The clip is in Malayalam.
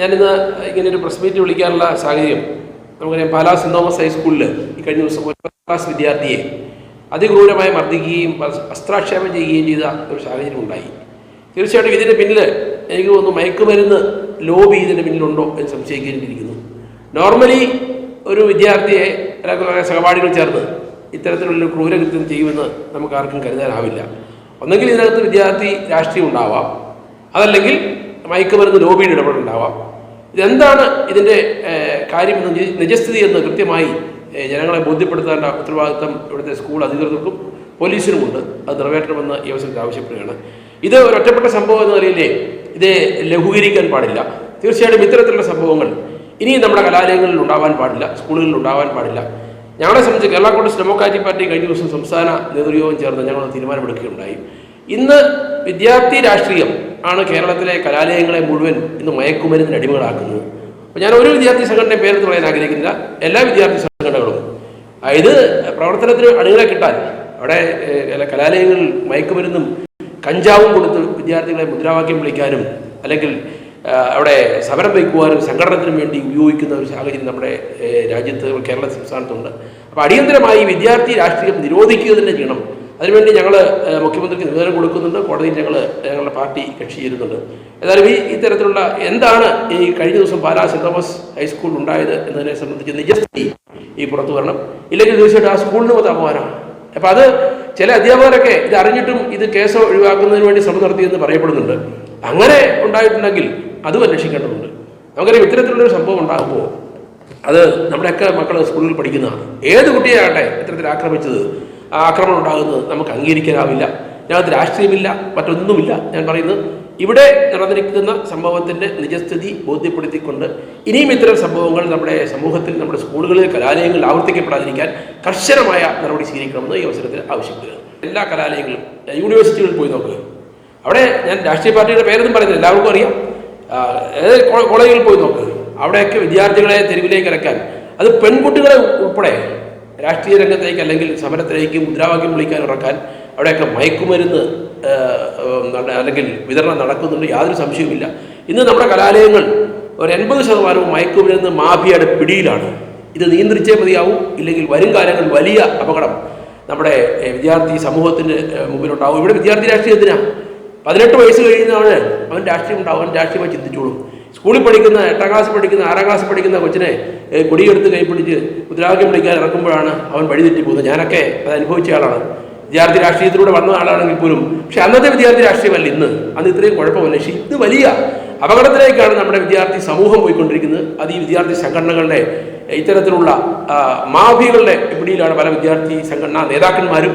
ഞാനിന്ന് ഇങ്ങനെ ഒരു പ്രസ് മീറ്റ് വിളിക്കാനുള്ള സാഹചര്യം. നമുക്കറിയാം പാലാ സെന്റ് തോമസ് ഹൈസ്കൂളിൽ ഈ കഴിഞ്ഞ ദിവസം ഒരു ക്ലാസ് വിദ്യാർത്ഥിയെ അതിക്രൂരമായി മർദ്ദിക്കുകയും അസ്ത്രാക്ഷേപം ചെയ്യുകയും ചെയ്ത ഒരു സാഹചര്യം ഉണ്ടായി. തീർച്ചയായിട്ടും ഇതിന്റെ പിന്നിൽ എനിക്ക് തോന്നുന്നു മയക്കുമരുന്ന് ലോബി ഇതിന്റെ പിന്നിലുണ്ടോ എന്ന് സംശയിക്കേണ്ടിയിരിക്കുന്നു. നോർമലി ഒരു വിദ്യാർത്ഥിയെ അല്ലെങ്കിൽ സഹപാഠികൾ ചേർന്ന് ഇത്തരത്തിലുള്ള ക്രൂരകൃത്യം ചെയ്യുമെന്ന് നമുക്ക് ആർക്കും കരുതാനാവില്ല. ഒന്നെങ്കിൽ ഇതിനകത്ത് വിദ്യാർത്ഥി രാഷ്ട്രീയം ഉണ്ടാവാം. അതല്ലെങ്കിൽ മയക്കുമരുന്ന് ലോബിയുടെ ഇടപെടലുണ്ടാവാം. ഇതെന്താണ് ഇതിന്റെ കാര്യമെന്ന് നിജ- നിജസ്ഥിതി എന്ന് കൃത്യമായി ജനങ്ങളെ ബോധ്യപ്പെടുത്താനുള്ള ഉത്തരവാദിത്തം ഇവിടുത്തെ സ്കൂൾ അധികൃതർക്കും പോലീസിനുമുണ്ട്. അത് നിറവേറ്റണമെന്ന് ഈ അവസരത്തിൽ ആവശ്യപ്പെടുകയാണ്. ഇത് ഒരു ഒറ്റപ്പെട്ട സംഭവം എന്ന നിലയിലേ ഇത് ലഘൂകരിക്കാൻ പാടില്ല. തീർച്ചയായിട്ടും ഇത്തരത്തിലുള്ള സംഭവങ്ങൾ ഇനിയും നമ്മുടെ കലാലയങ്ങളിൽ ഉണ്ടാവാൻ പാടില്ല സ്കൂളുകളിൽ ഉണ്ടാവാൻ പാടില്ല. ഞങ്ങളെ സംബന്ധിച്ച് കേരള കോൺഗ്രസ് ഡെമോക്രാറ്റിക് പാർട്ടി കഴിഞ്ഞ ദിവസം സംസ്ഥാന നേതൃയോഗം ചേർന്ന് ഞങ്ങൾ തീരുമാനമെടുക്കുകയുണ്ടായി. ഇന്ന് വിദ്യാർത്ഥി രാഷ്ട്രീയം ആണ് കേരളത്തിലെ കലാലയങ്ങളെ മുഴുവൻ ഇന്ന് മയക്കുമരുന്നിന് അടിമകളാക്കുന്നത്. അപ്പോൾ ഞാൻ ഒരു വിദ്യാർത്ഥി സംഘടനയും പേരെന്ന് പറയാൻ ആഗ്രഹിക്കുന്നില്ല. എല്ലാ വിദ്യാർത്ഥി സംഘടനകളും. അതായത് പ്രവർത്തനത്തിന് അണികളെ കിട്ടാൻ അവിടെ കലാലയങ്ങളിൽ മയക്കുമരുന്നും കഞ്ചാവും കൊടുത്ത് വിദ്യാർത്ഥികളെ മുദ്രാവാക്യം വിളിക്കാനും അല്ലെങ്കിൽ അവിടെ സമരം വയ്ക്കുവാനും സംഘടനത്തിനും വേണ്ടി ഉപയോഗിക്കുന്ന ഒരു സാഹചര്യം നമ്മുടെ രാജ്യത്ത് കേരള സംസ്ഥാനത്തുണ്ട്. അപ്പോൾ അടിയന്തരമായി വിദ്യാർത്ഥി രാഷ്ട്രീയം നിരോധിക്കുക തന്നെ ചെയ്യണം. അതിനുവേണ്ടി ഞങ്ങൾ മുഖ്യമന്ത്രിക്ക് നിവേദനം കൊടുക്കുന്നുണ്ട്. കോടതിയിൽ ഞങ്ങൾ ഞങ്ങളുടെ പാർട്ടി കക്ഷി ചേരുന്നുണ്ട്. ഏതായാലും ഈ ഇത്തരത്തിലുള്ള എന്താണ് ഈ കഴിഞ്ഞ ദിവസം പാലാ സെന്റ് തോമസ് ഹൈസ്കൂൾ ഉണ്ടായത് എന്നതിനെ സംബന്ധിച്ച് നിജസ്ഥിതി ഈ പുറത്തു വരണം. ഇല്ലെങ്കിൽ തീർച്ചയായിട്ടും ആ സ്കൂളിന് മൊത്തം അപമാനമാണ്. അപ്പം അത് ചില അധ്യാപകരൊക്കെ ഇത് അറിഞ്ഞിട്ടും ഇത് കേസ് ഒഴിവാക്കുന്നതിന് വേണ്ടി ശ്രമം നടത്തിയെന്ന് പറയപ്പെടുന്നുണ്ട്. അങ്ങനെ ഉണ്ടായിട്ടുണ്ടെങ്കിൽ അതും അന്വേഷിക്കേണ്ടതുണ്ട്. നമുക്കറിയാം ഇത്തരത്തിലുള്ളൊരു സംഭവം ഉണ്ടാകുമ്പോൾ അത് നമ്മുടെയൊക്കെ മക്കൾ സ്കൂളിൽ പഠിക്കുന്നതാണ്. ഏത് കുട്ടിയാകട്ടെ ഇത്തരത്തിൽ ആക്രമിച്ചത് ആക്രമണം ഉണ്ടാകുന്നത് നമുക്ക് അംഗീകരിക്കാനാവില്ല. ഞങ്ങൾക്ക് രാഷ്ട്രീയമില്ല മറ്റൊന്നുമില്ല. ഞാൻ പറയുന്നത് ഇവിടെ നടന്നിരിക്കുന്ന സംഭവത്തിന്റെ നിജസ്ഥിതി ബോധ്യപ്പെടുത്തിക്കൊണ്ട് ഇനിയും ഇത്തരം സംഭവങ്ങൾ നമ്മുടെ സമൂഹത്തിൽ നമ്മുടെ സ്കൂളുകളിൽ കലാലയങ്ങളിൽ ആവർത്തിക്കപ്പെടാതിരിക്കാൻ കർശനമായ നടപടി സ്വീകരിക്കണമെന്ന് ഈ അവസരത്തിൽ ആവശ്യപ്പെടുകയാണ് എല്ലാ കലാലയങ്ങളും യൂണിവേഴ്സിറ്റികളിൽ പോയി നോക്കുക. അവിടെ ഞാൻ രാഷ്ട്രീയ പാർട്ടിയുടെ പേരൊന്നും പറയുന്നില്ല എല്ലാവർക്കും അറിയാം. കോളേജുകളിൽ പോയി നോക്കുക. അവിടെയൊക്കെ വിദ്യാർത്ഥികളെ തെരുവിലേക്ക് ഇറക്കാൻ അത് പെൺകുട്ടികളെ ഉൾപ്പെടെ രാഷ്ട്രീയ രംഗത്തേക്ക് അല്ലെങ്കിൽ സമരത്തിലേക്ക് മുദ്രാവാക്യം വിളിക്കാൻ ഉറക്കാൻ അവിടെയൊക്കെ മയക്കുമരുന്ന് അല്ലെങ്കിൽ വിതരണം നടക്കുന്നുണ്ട്. യാതൊരു സംശയവുമില്ല. ഇന്ന് നമ്മുടെ കലാലയങ്ങൾ ഒരു എൺപത് ശതമാനവും മയക്കുമരുന്ന് മാഫിയയുടെ പിടിയിലാണ്. ഇത് നിയന്ത്രിച്ചേ മതിയാവും. ഇല്ലെങ്കിൽ വരും കാലങ്ങളിൽ വലിയ അപകടം നമ്മുടെ വിദ്യാർത്ഥി സമൂഹത്തിന് ഏ, മുമ്പിലുണ്ടാവും. ഇവിടെ വിദ്യാർത്ഥി രാഷ്ട്രീയത്തിനാണ് പതിനെട്ട് വയസ്സ് കഴിയുന്നവന് അവൻ രാഷ്ട്രീയം ഉണ്ടാവും. അവൻ രാഷ്ട്രീയമായി ചിന്തിച്ചോളും. സ്കൂളിൽ പഠിക്കുന്ന എട്ടാം ക്ലാസ് പഠിക്കുന്ന ആറാം ക്ലാസ് പഠിക്കുന്ന കൊച്ചിനെ കൊടിയെടുത്ത് കൈപ്പിടിച്ച് മുദ്രാവാക്യം പിടിക്കാൻ ഇറക്കുമ്പോഴാണ് അവൻ വഴിതെറ്റി പോകുന്നത്. ഞാനൊക്കെ അത് അനുഭവിച്ച ആളാണ്. വിദ്യാർത്ഥി രാഷ്ട്രീയത്തിലൂടെ വന്ന ആളാണെങ്കിൽ പോലും പക്ഷെ അന്നത്തെ വിദ്യാർത്ഥി രാഷ്ട്രീയമല്ല ഇന്ന്. അന്ന് ഇത്രയും കുഴപ്പമില്ല പക്ഷേ ഇത് വലിയ അപകടത്തിലേക്കാണ് നമ്മുടെ വിദ്യാർത്ഥി സമൂഹം പോയിക്കൊണ്ടിരിക്കുന്നത്. അത് ഈ വിദ്യാർത്ഥി സംഘടനകളുടെ ഇത്തരത്തിലുള്ള മാഫിയകളുടെ പിടിയിലാണ് പല വിദ്യാർത്ഥി സംഘടനാ നേതാക്കന്മാരും